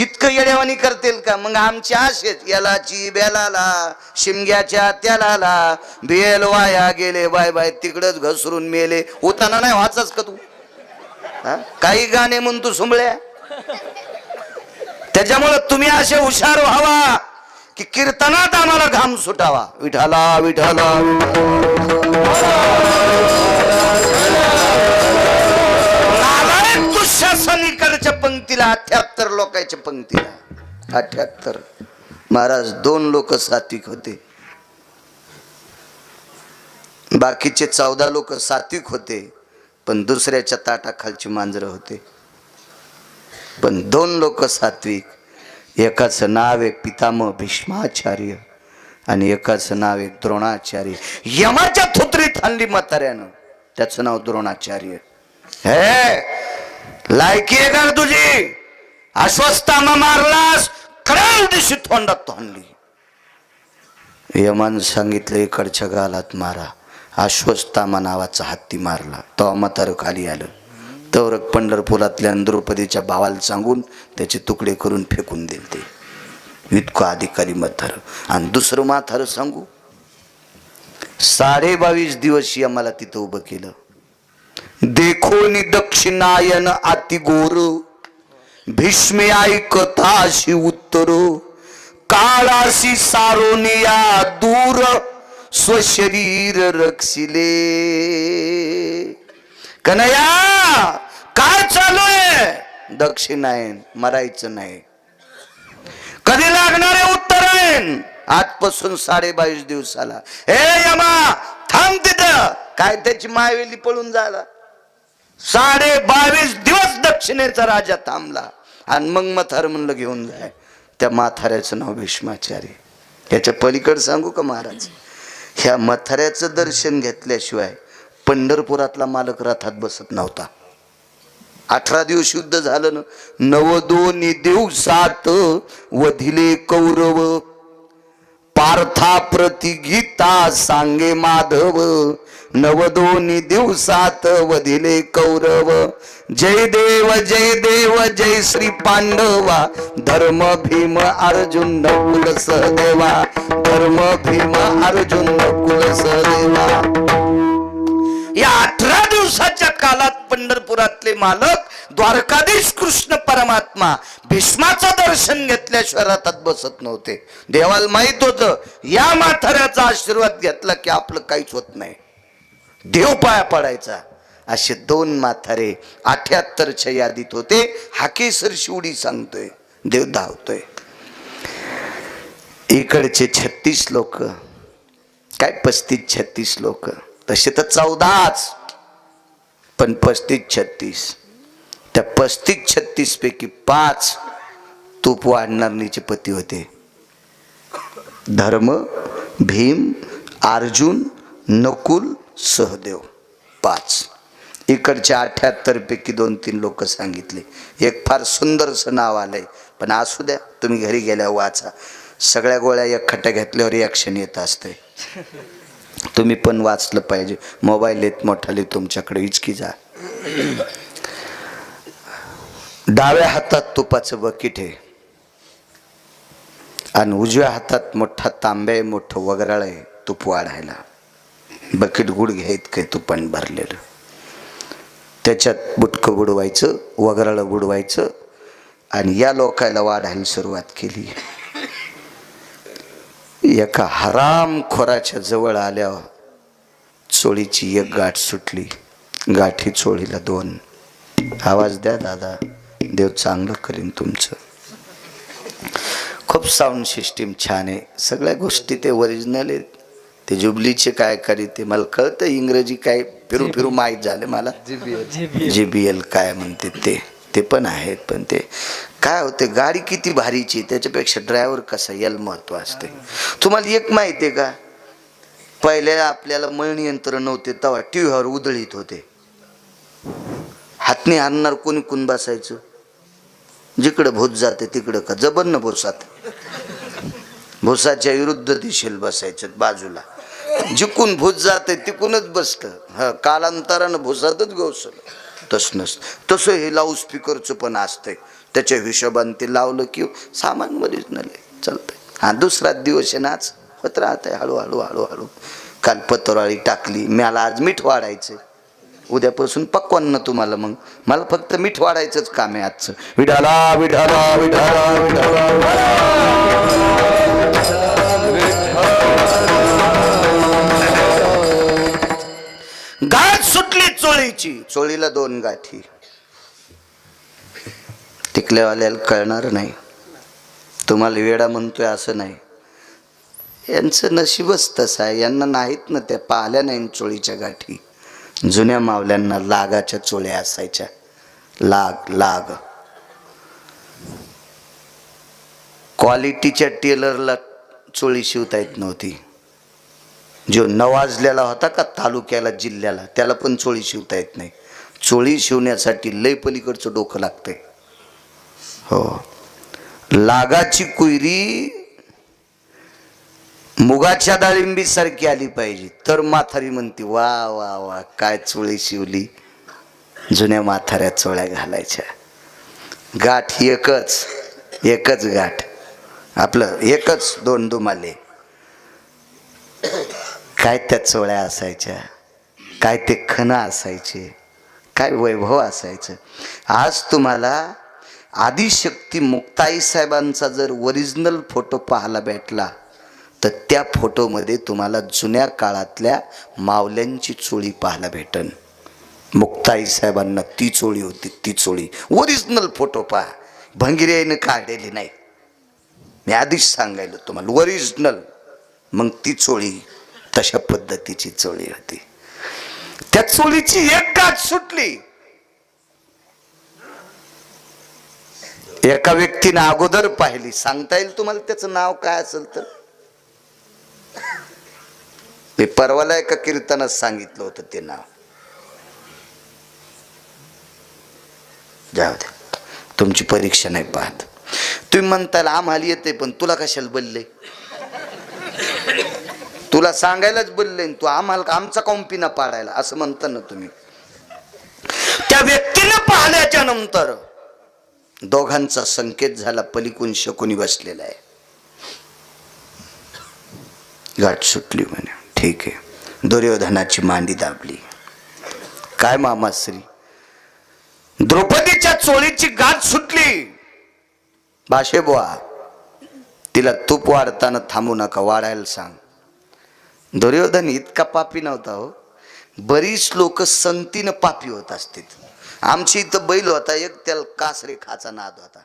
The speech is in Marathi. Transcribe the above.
जितकं येडेवानी करतील का? मग आमच्या असेच यालाची बेलाला शिमग्याच्या त्याला बेल वाया गेले बाय बाय तिकडच घसरून मेले. उताना नाही वाचच का तू? काही गाणे म्हणतो सुंबळ्या त्याच्यामुळं तुम्ही असे हुशार व्हावा की कीर्तनात आम्हाला घाम सुटावा. विठाला विठाला पंक्तीला अठ्याहत्तर लोकांच्या पंक्तीला. अठ्याहत्तर. महाराज दोन लोक सात्विक होते. बाकीचे चौदा लोक सात्विक होते पण दुसऱ्याच्या ताटाखालची मांजरं होते. पण दोन लोक सात्विक. एकाचं नाव आहे पितामह भीष्माचार्य आणि एकाचं नाव आहे द्रोणाचार्य. यमाच्या थुत्रीत हल्ली म्हाताऱ्यानं. त्याचं नाव द्रोणाचार्य. हे! लायकी आहे का तुझी? अस्वस्थामा मारलास कळाल दिवशी तोंडात तोंडली. यमान सांगितलं इकडच्या गालात मारा. अश्वस्थामा नावाचा हत्ती मारला. तो म्हातारं खाली आलं. तवरक पंढरपुरातल्या द्रौपदीच्या भावाला सांगून त्याचे तुकडे करून फेकून दिले ते इतकं अधिकारी म्हातारं. आणि दुसरं म्हातारं सांगू साडे बावीस दिवस आम्हाला तिथं उभं केलं. देखोनी दक्षिणायन अति गोर भीष्म ऐकता अशी उत्तर। काळाशी सारोनिया दूर। स्वशरीर रक्षिले। कनया काय चालू आहे दक्षिणायन मरायचं नाही. कधी लागणारे उत्तरायण? आजपासून साडे बावीस दिवसाला. हे यमा थांब तिथं. काय त्याची मायवेली पळून झाला साडे बावीस दिवस दक्षिणेचा राजा थांबला. आणि मग मथार म्हणलं घेऊन जाय त्या माथाऱ्याचं नाव भीष्माचार्य. याच्या पलीकड सांगू का महाराज? ह्या मथाऱ्याचं दर्शन घेतल्याशिवाय पंढरपुरातला मालक रथात बसत नव्हता. अठरा दिवस युद्ध झालं ना नव दोन दिवसात वधिले कौरव पार्था प्रति गीता सांगे माधव नवदोनी दिवसात वधिले कौरव. जय देव जय देव जय श्री पांडवा. धर्म भीम अर्जुन नकुल सहदेवा धर्म भीम अर्जुन नकुल सहदेवा या अठरा दिवसाच्या कालात पंढरपुरातले मालक द्वारकाधीश कृष्ण परमात्मा भीष्माचं दर्शन घेतल्याशिवाय रथात बसत नव्हते. देवाला माहीत होतं या म्हाताऱ्याचा आशीर्वाद घेतला की आपलं काहीच होत नाही. देव पाया पडायचा. असे दोन माथारे अठ्याहत्तरच्या यादीत होते. हाकेसर शिवडी सांगतोय. देव धावतोय. इकडचे छत्तीस लोक काय पस्तीस छत्तीस लोक? तसे तर चौदाच पण पस्तीस छत्तीस. त्या पस्तीस छत्तीस पैकी पाच तूप वाढणारणीचे पती होते. धर्म भीम अर्जुन नकुल सहदेव पाच. इकडच्या अठ्याहत्तरपैकी दोन तीन लोक सांगितले. एक फार सुंदरसं नाव आलंय. पण असू द्या तुम्ही घरी गेल्या वाचा. सगळ्या गोळ्या एक खट्या घेतल्यावर रिॲक्शन येत असते तुम्ही पण वाचलं पाहिजे. मोबाईल येत मोठाले तुमच्याकडे इचकी जा. डाव्या हातात तुपाचं बकेट आहे. आणि उजव्या हातात मोठा तांब्या आहे मोठं वगराळ आहे तूप वाढायला. बकेट गुड घ्यायत काय तू पाणी भरलेलं. त्याच्यात बुटकं बुडवायचं वगराळं बुडवायचं आणि या लोकायला वाढायला सुरुवात केली. एका हराम खोराच्या जवळ आल्यावर चोळीची एक गाठ सुटली. गाठी चोळीला दोन. आवाज द्या दादा देव चांगलं करीन तुमचं. खूप साऊंड सिस्टीम छान आहे. सगळ्या गोष्टी ते ओरिजिनल आहेत. ते जुबलीचे काय करी ते मला कळतं इंग्रजी काय फिरू फिरू माहीत झाले मला. G B L. काय म्हणते ते ते पण आहेत पण ते काय होते गाडी किती भारीची त्याच्यापेक्षा ड्रायव्हर कसा याला महत्त्व असते. तुम्हाला एक माहिती आहे का? पहिल्या आपल्याला मळणी यंत्र नव्हते तेव्हा टी व्हीवर उधळीत होते. हातने आणणार कोणी कोण बसायचं? जिकडं भूत जाते तिकडं का जबर न भुसात? भुसाच्या विरुद्ध दिशेला बसायचं बाजूला. जिकून भूत जाते तिकूनच बसतं. हा कालांतरानं भुसातच गोसलं. तसं नसतं. तसं हे लाऊड स्पीकरचं पण असतंय. त्याच्या हिशोबाने ते लावलं की सामानमध्येच नले. चालतंय. हा दुसरा दिवस आहे नाच होत राहतंय हळूहळू हळूहळू. काल पतोराळी टाकली. मला आज मीठ वाढायचं उद्यापासून पक्वान ना तुम्हाला मग. मला फक्त मीठ वाढायचंच काम आहे आजचं. विढाला विढाला विढाला विढाला चोळीची. चोळीला दोन गाठी. टिकल्यावाल्याला कळणार नाही. तुम्हाला वेडा म्हणतोय असं नाही. यांचं नशीबच तसं आहे. यांना नाहीत ना त्या पाहिल्या नाही चोळीच्या गाठी. जुन्या मावल्यांना लागाच्या चोळ्या असायच्या. लाग लाग. क्वालिटीच्या टेलरला चोळी शिवता येत नव्हती. जो नवाजलेला होता का तालुक्याला जिल्ह्याला त्याला पण चोळी शिवता येत नाही. चोळी शिवण्यासाठी लय पलीकडचं डोकं लागतंय. हो. लागाची कुयरी मुगाच्या डाळिंबीसारखी आली पाहिजे. तर माथारी म्हणते वा वा वा काय चोळी शिवली. जुन्या माथाऱ्या चोळ्या घालायच्या. गाठ एकच एकच गाठ. आपलं एकच दोन दुमाले. काय त्या चोळ्या असायच्या? काय ते खणं असायचे? काय वैभव असायचं? आज तुम्हाला आदिशक्ती मुक्ताई साहेबांचा जर ओरिजिनल फोटो पाहायला भेटला तर त्या फोटोमध्ये तुम्हाला जुन्या काळातल्या मावल्यांची चोळी पाहायला भेटन. मुक्ताई साहेबांना ती चोळी होती ती चोळी. ओरिजिनल फोटो पहा. भंगिरेनं काढलेली नाही. मी आधीच सांगायलो तुम्हाला ओरिजिनल मग ती चोळी. तशा पद्धतीची चोळी होती. त्या चोळीची एक गाठ सुटली. एका व्यक्तीने अगोदर पाहिली. सांगता येईल तुम्हाला त्याचं नाव काय असेल तर? मी परवाला एका कीर्तनात सांगितलं होतं ते नाव. जाऊ द्या तुमची परीक्षा नाही पाहत. तुम्ही म्हणताल आम्हाला येते पण तुला कशाला बोलले? तुला सांगायलाच बोलले तू आम्हाला आमचा कॉम्पिना पाडायला असं म्हणता ना तुम्ही. त्या व्यक्तीनं पाहिल्याच्या नंतर दोघांचा संकेत झाला पलिकून शकुनी बसलेला आहे. गाठ सुटली म्हणे. ठीक आहे. दुर्योधनाची मांडी दाबली. काय मामाश्री? द्रौपदीच्या चोळीची गाठ सुटली. भाषे बुवा तिला तूप वाढताना थांबू नका वाढायला सांग. दुर्योधन इतका पापी नव्हता हो. बरीच लोक संतीनं पापी होत असतील. आमची इथं बैल होता एक त्याला कासरे खाचा नाद होता.